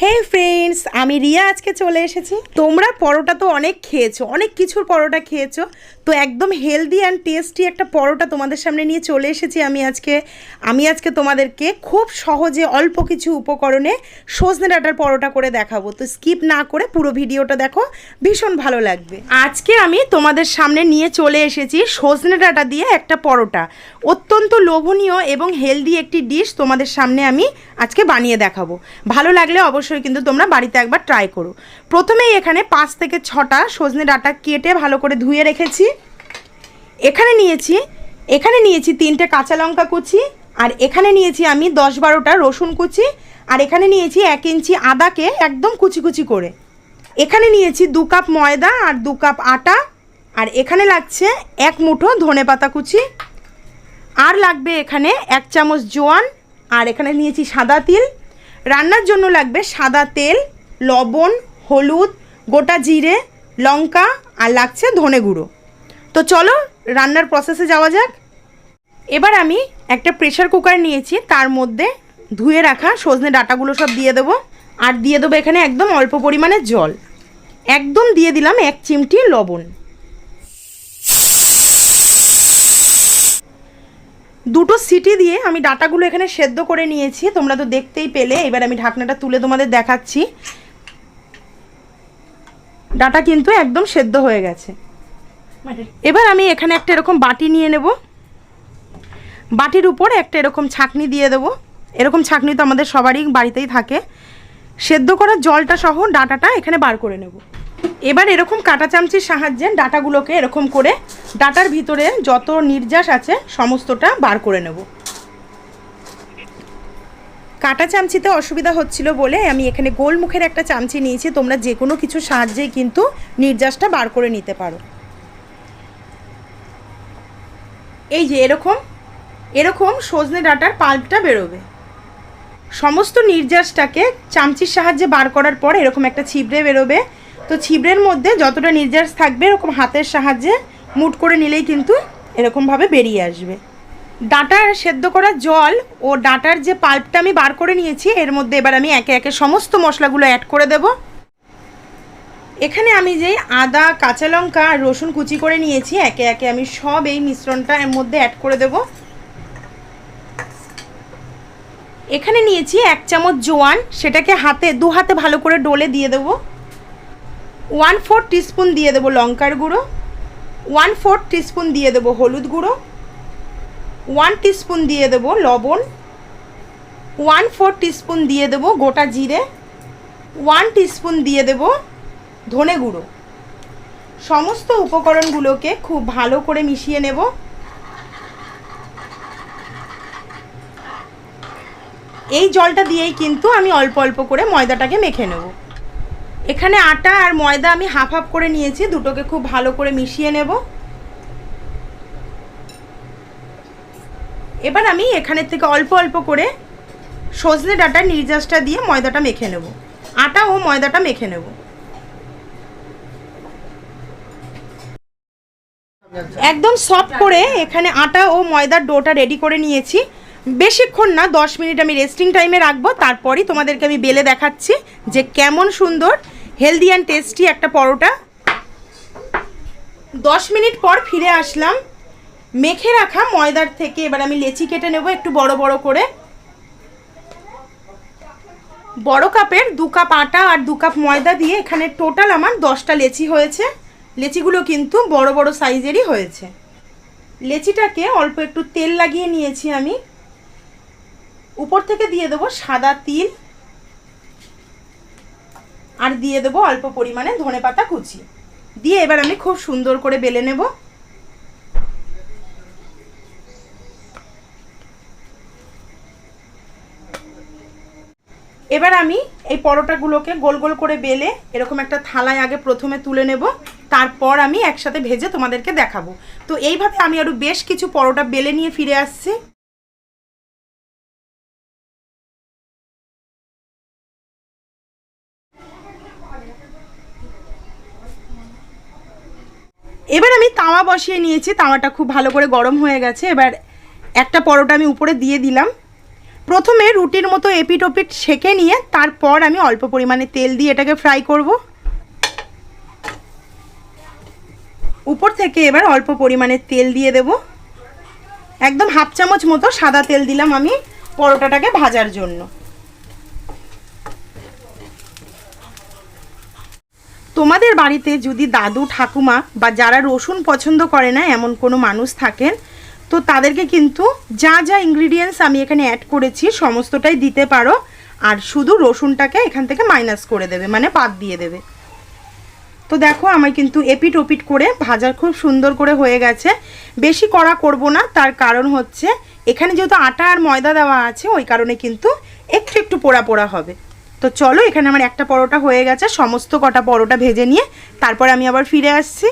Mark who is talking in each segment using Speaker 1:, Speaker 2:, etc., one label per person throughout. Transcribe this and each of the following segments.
Speaker 1: Hey friends! Friends আমি রিয়া আজকে চলে এসেছি। তোমরা পরোটা তো অনেক খেয়েছো, অনেক কিছুর পরোটা খেয়েছো। তো একদম হেলদি অ্যান্ড টেস্টি একটা পরোটা তোমাদের সামনে নিয়ে চলে এসেছি আমি আজকে। আমি আজকে তোমাদেরকে খুব সহজে অল্প কিছু উপকরণে সজনে ডাঁটার পরোটা করে দেখাবো। তো স্কিপ না করে পুরো ভিডিওটা দেখো, ভীষণ ভালো লাগবে। আজকে আমি তোমাদের সামনে নিয়ে চলে এসেছি সজনে ডাঁটা দিয়ে একটা পরোটা। অত্যন্ত লোভনীয় এবং হেলদি একটি ডিশ তোমাদের সামনে আমি আজকে বানিয়ে দেখাবো। ভালো লাগলে অবশ্যই কিন্তু তোমরা বাড়িতে একবার ট্রাই করো। প্রথমেই এখানে পাঁচ থেকে ছটা সজনে ডাটা কেটে ভালো করে ধুয়ে রেখেছি। এখানে নিয়েছি এখানে নিয়েছি তিনটে কাঁচা লঙ্কা কুচি, আর এখানে নিয়েছি আমি দশ বারোটা রসুন কুচি, আর এখানে নিয়েছি এক ইঞ্চি আদাকে একদম কুচি কুচি করে। এখানে নিয়েছি দু কাপ ময়দা আর দু কাপ আটা, আর এখানে লাগছে এক মুঠো ধনে পাতা কুচি। আর লাগবে এখানে এক চামচ জোয়ান, আর এখানে নিয়েছি সাদা তিল রান্নার জন্য লাগবে সাদা তেল, লবণ, হলুদ, গোটা জিরে, লঙ্কা আর লাগছে ধনে গুঁড়ো। তো চলো রান্নার প্রসেসে যাওয়া যাক। এবার আমি একটা প্রেশার কুকার নিয়েছি, তার মধ্যে ধুয়ে রাখা সজনে ডাটাগুলো সব দিয়ে দেবো। আর দিয়ে দেবো এখানে একদম অল্প পরিমাণে জল। একদম দিয়ে দিলাম এক চিমটি লবণ। দুটো সিটি দিয়ে আমি ডাটাগুলো এখানে সেদ্ধ করে নিয়েছি। তোমরা তো দেখতেই পেলে। এবার আমি ঢাকনাটা তুলে তোমাদের দেখাচ্ছি। ডাটা কিন্তু একদম সেদ্ধ হয়ে গেছে। এবার আমি এখানে একটা এরকম বাটি নিয়ে নেব। বাটির উপর একটা এরকম ছাকনি দিয়ে দেবো। এরকম ছাকনি তো আমাদের সবারই বাড়িতেই থাকে। সেদ্ধ করা জলটা সহ ডাটাটা এখানে বার করে নেব। এবার এরকম কাটা চামচির সাহায্যে ডাটাগুলোকে এরকম করে ডাটার ভিতরে যত নির্যাস আছে সমস্তটা বার করে নেব। কাটা চামচিতে অসুবিধা হচ্ছিল বলে আমি এখানে গোল মুখের একটা চামচি নিয়েছি, তোমরা যে কোনো কিছু সাহায্যেই কিন্তু নির্যাসটা বার করে নিতে পারো। এই যে এরকম এরকম সজনে ডাটার পাল্পটা বেরোবে। সমস্ত নির্যাসটাকে চামচির সাহায্যে বার করার পর এরকম একটা ছিবড়ে বেরোবে তো ছিবড়ের মধ্যে যতটা নির্যাস থাকবে এরকম হাতের সাহায্যে মুট করে নিলেই কিন্তু এরকমভাবে বেরিয়ে আসবে। ডাঁটার সেদ্ধ করা জল ও ডাঁটার যে পাল্পটা আমি বার করে নিয়েছি, এর মধ্যে এবার আমি একে একে সমস্ত মশলাগুলো অ্যাড করে দেব। এখানে আমি যেই আদা, কাঁচা লঙ্কা আর রসুন কুচি করে নিয়েছি, একে একে আমি সব এই মিশ্রণটা এর মধ্যে অ্যাড করে দেব। এখানে নিয়েছি এক চামচ জোয়ান, সেটাকে হাতে, দু হাতে ভালো করে ডলে দিয়ে দেবো। ওয়ান ফোর টিস্পুন দিয়ে দেবো লঙ্কার গুঁড়ো ওয়ান ফোর টিস্পুন দিয়ে দেবো হলুদ গুঁড়ো, ওয়ান টিস্পুন দিয়ে দেবো লবণ ওয়ান ফোর টিস্পুন দিয়ে দেবো গোটা জিরে, ওয়ান টিস্পুন দিয়ে দেবো ধনে গুঁড়ো। সমস্ত উপকরণগুলোকে খুব ভালো করে মিশিয়ে নেব। এই জলটা দিয়েই কিন্তু আমি অল্প অল্প করে ময়দাটাকে মেখে নেব। এখানে আটা আর ময়দা আমি হাফ হাফ করে নিয়েছি, দুটোকে খুব ভালো করে মিশিয়ে নেব। এবার আমি এখানের থেকে অল্প অল্প করে সজনে ডাটার নির্যাসটা দিয়ে ময়দাটা মেখে নেব। আটা ও ময়দাটা মেখে নেব। একদম সফট করে এখানে আটা ও ময়দার ডোটা রেডি করে নিয়েছি। বেশিক্ষণ না, দশ মিনিট আমি রেস্টিং টাইমে রাখব, তারপরই তোমাদেরকে আমি বেলে দেখাচ্ছি যে কেমন সুন্দর হেলদি অ্যান্ড টেস্টি একটা পরোটা। দশ মিনিট পর ফিরে আসলাম, মেখে রাখা ময়দার থেকে, এবার আমি লেচি কেটে নেব একটু বড় বড় করে। বড় কাপের দু কাপ আটা আর দু কাপ ময়দা দিয়ে এখানে টোটাল আমার দশটা লেচি হয়েছে। লেচিগুলো কিন্তু বড় বড় সাইজেরই হয়েছে। লেচিটাকে অল্প একটু তেল লাগিয়ে নিয়েছি আমি। উপর থেকে দিয়ে দেবো সাদা তিল আর দিয়ে দেবো অল্প পরিমাণে ধনে পাতা কুচি। দিয়ে এবার আমি খুব সুন্দর করে বেলে নেব। এবার আমি এই পরোটাগুলোকে গোল গোল করে বেলে এরকম একটা থালায় আগে প্রথমে তুলে নেব, তারপর আমি একসাথে ভেজে তোমাদেরকে দেখাবো। তো এইভাবে আমি আরও বেশ কিছু পরোটা বেলে নিয়ে ফিরে আসছি। এবার আমি তাওয়া বসিয়ে নিয়েছি, তাওয়াটা খুব ভালো করে গরম হয়ে গেছে, এবার একটা পরোটা আমি উপরে দিয়ে দিলাম। প্রথমে রুটির মতো এপিট ওপিট সেঁকে নিয়ে তারপর আমি অল্প পরিমাণে তেল দিয়ে এটাকে ফ্রাই করব। উপর থেকে এবার অল্প পরিমাণে তেল দিয়ে দেব। একদম হাফ চামচ মতো সাদা তেল দিলাম আমি পরোটাটাকে ভাজার জন্য। তোমাদের বাড়িতে যদি দাদু, ঠাকুমা বা যারা রসুন পছন্দ করে না, এমন কোনো মানুষ থাকেন, তো তাদেরকে কিন্তু যা যা ইনগ্রিডিয়েন্টস আমি এখানে অ্যাড করেছি, সমস্তটাই দিতে পারো। আর শুধু রসুনটাকে এখান থেকে মাইনাস করে দেবে মানে বাদ দিয়ে দেবে। তো দেখো, আমার কিন্তু এপিট ওপিট করে ভাজা খুব সুন্দর করে হয়ে গেছে। বেশি কড়া করব না, তার কারণ হচ্ছে, এখানে যেহেতু আটা আর ময়দা দেওয়া আছে, ওই কারণে কিন্তু একটু একটু পোড়া পোড়া হবে। তো চলো, এখানে আমার একটা পরোটা হয়ে গেছে, সমস্ত কটা পরোটা ভেজে নিয়ে তারপর আমি আবার ফিরে আসছি।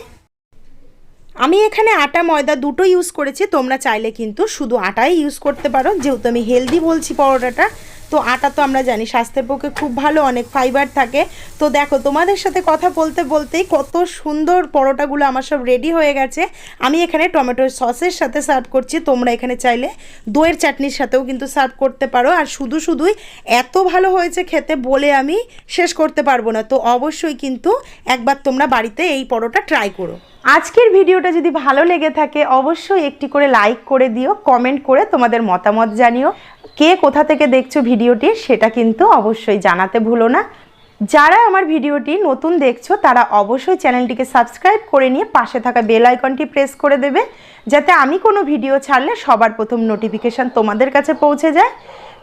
Speaker 1: আমি এখানে আটা, ময়দা দুটো ইউজ করেছি, তোমরা চাইলে কিন্তু শুধু আটাই ইউজ করতে পারো। যেহেতু আমি হেলদি বলছি পরোটাটা তো আটা তো আমরা জানি, স্বাস্থ্যের পক্ষে খুব ভালো, অনেক ফাইবার থাকে। তো দেখো, তোমাদের সাথে কথা বলতে বলতেই কত সুন্দর পরোটাগুলো আমার সব রেডি হয়ে গেছে। আমি এখানে টমেটোর সসের সাথে সার্ভ করছি, তোমরা এখানে চাইলে দইয়ের চাটনির সাথেও কিন্তু সার্ভ করতে পারো। আর শুধু শুধুই এত ভালো হয়েছে খেতে বলে আমি শেষ করতে পারব না। তো অবশ্যই কিন্তু একবার তোমরা বাড়িতে এই পরোটা ট্রাই করো। আজকের ভিডিওটা যদি ভালো লেগে থাকে, অবশ্যই একটি করে লাইক করে দিও কমেন্ট করে তোমাদের মতামত জানিও। কে কোথা থেকে দেখছ ভিডিওটি সেটা কিন্তু অবশ্যই জানাতে ভুলো না। যারা আমার ভিডিওটি নতুন দেখছ, তারা অবশ্যই চ্যানেলটিকে সাবস্ক্রাইব করে নিয়ে পাশে থাকা বেল আইকনটি প্রেস করে দেবে, যাতে আমি কোনো ভিডিও ছাড়লে সবার প্রথম নোটিফিকেশান তোমাদের কাছে পৌঁছে যায়।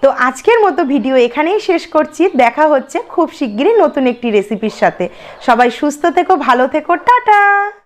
Speaker 1: তো আজকের মতো ভিডিও এখানেই শেষ করছি। দেখা হচ্ছে খুব শিগগিরই নতুন একটি রেসিপির সাথে। সবাই সুস্থ থেকো, ভালো থেকো, টাটা!